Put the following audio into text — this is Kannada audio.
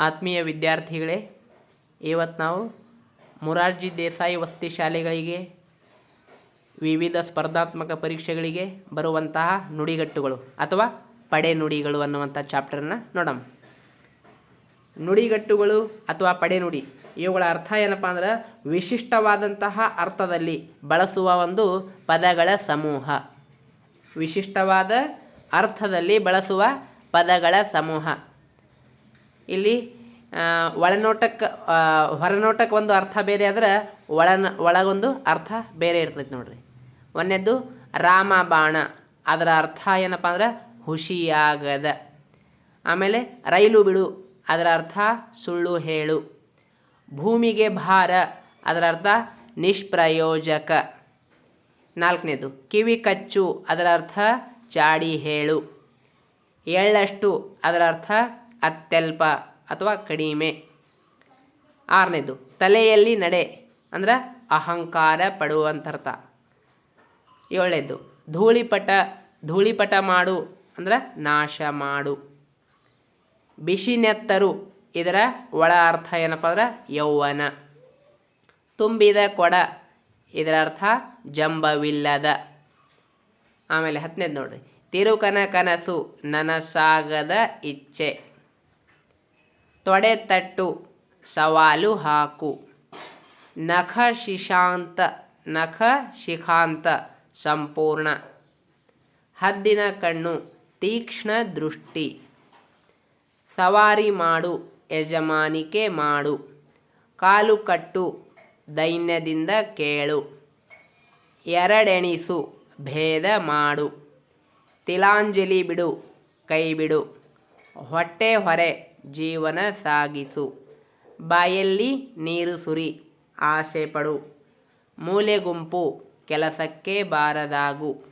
ಆತ್ಮೀಯ ವಿದ್ಯಾರ್ಥಿಗಳೇ ಇವತ್ತು ನಾವು ಮೊರಾರ್ಜಿ ದೇಸಾಯಿ ವಸತಿ ಶಾಲೆಗಳಿಗೆ, ವಿವಿಧ ಸ್ಪರ್ಧಾತ್ಮಕ ಪರೀಕ್ಷೆಗಳಿಗೆ ಬರುವಂತಹ ನುಡಿಗಟ್ಟುಗಳು ಅಥವಾ ಪಡೆ ನುಡಿಗಳು ಅನ್ನುವಂಥ ಚಾಪ್ಟರನ್ನು ನೋಡೋಣ. ನುಡಿಗಟ್ಟುಗಳು ಅಥವಾ ಪಡೆನುಡಿ ಇವುಗಳ ಅರ್ಥ ಏನಪ್ಪ ಅಂದ್ರೆ ವಿಶಿಷ್ಟವಾದಂತಹ ಅರ್ಥದಲ್ಲಿ ಬಳಸುವ ಒಂದು ಪದಗಳ ಸಮೂಹ. ವಿಶಿಷ್ಟವಾದ ಅರ್ಥದಲ್ಲಿ ಬಳಸುವ ಪದಗಳ ಸಮೂಹ. ಇಲ್ಲಿ ಒಳನೋಟಕ್ಕೆ ಹೊರನೋಟಕ್ಕೆ ಒಂದು ಅರ್ಥ ಬೇರೆ ಆದ್ರೆ ಒಳನ, ಒಳಗೊಂದು ಅರ್ಥ ಬೇರೆ ಇರ್ತೈತೆ ನೋಡ್ರಿ. ಒಂದನೇದ್ದು ರಾಮ ಬಾಣ ಅದರ ಅರ್ಥ ಏನಪ್ಪ ಅಂದ್ರೆ ಹುಷಿಯಾಗದ. ಆಮೇಲೆ, ರೈಲು ಬಿಡು. ಅದರ ಅರ್ಥ ಸುಳ್ಳು ಹೇಳು. ಭೂಮಿಗೆ ಭಾರ. ಅದರ ಅರ್ಥ ನಿಷ್ಪ್ರಯೋಜಕ. ನಾಲ್ಕನೇದು, ಕಿವಿ ಕಚ್ಚು. ಅದರ ಅರ್ಥ ಚಾಡಿ ಹೇಳು. ಎಳ್ಳಷ್ಟು ಅದರ ಅರ್ಥ ಅತ್ಯಲ್ಪ ಅಥವಾ ಕಡಿಮೆ. ಆರನೇದು, ತಲೆಯಲ್ಲಿ ನಡೆ, ಅಂದ್ರೆ ಅಹಂಕಾರ ಪಡುವಂಥರ್ಥ ಏಳನೇದು, ಧೂಳಿಪಟ ಧೂಳಿಪಟ ಮಾಡು, ಅಂದ್ರೆ ನಾಶ ಮಾಡು. ಬಿಸಿನೆತ್ತರು ಇದರ ಒಳ ಅರ್ಥ ಏನಪ್ಪ ಅಂದ್ರೆ ಯೌವನ. ತುಂಬಿದ ಕೊಡ, ಇದರ ಅರ್ಥ ಜಂಬವಿಲ್ಲದ. ಆಮೇಲೆ ಹತ್ತನೇದು ನೋಡ್ರಿ, ತಿರುಕನ ಕನಸು, ನನಸಾಗದ ಇಚ್ಛೆ. ತೊಡೆ ತಟ್ಟು ಸವಾಲು ಹಾಕು. ನಖ ಶಿಶಾಂತ, ನಖ ಶಿಖಾಂತ ಸಂಪೂರ್ಣ. ಹದ್ದಿನ ಕಣ್ಣು, ತೀಕ್ಷ್ಣ ದೃಷ್ಟಿ. ಸವಾರಿ ಮಾಡು, ಯಜಮಾನಿಕೆ ಮಾಡು. ಕಾಲು ಕಟ್ಟು, ದೈನ್ಯದಿಂದ ಕೇಳು. ಎರಡೆಣಿಸು, ಭೇದ ಮಾಡು. ತಿಲಾಂಜಲಿ ಬಿಡು, ಕೈ ಬಿಡು. ಹೊಟ್ಟೆ ಹೊರೆ ಜೀವನ ಸಾಗಿಸು. ಬಾಯಲ್ಲಿ ನೀರು ಸುರಿ ಆಸೆ ಪಡು. ಮೂಲೆ ಗುಂಪು ಕೆಲಸಕ್ಕೆ ಬಾರದಾಗು.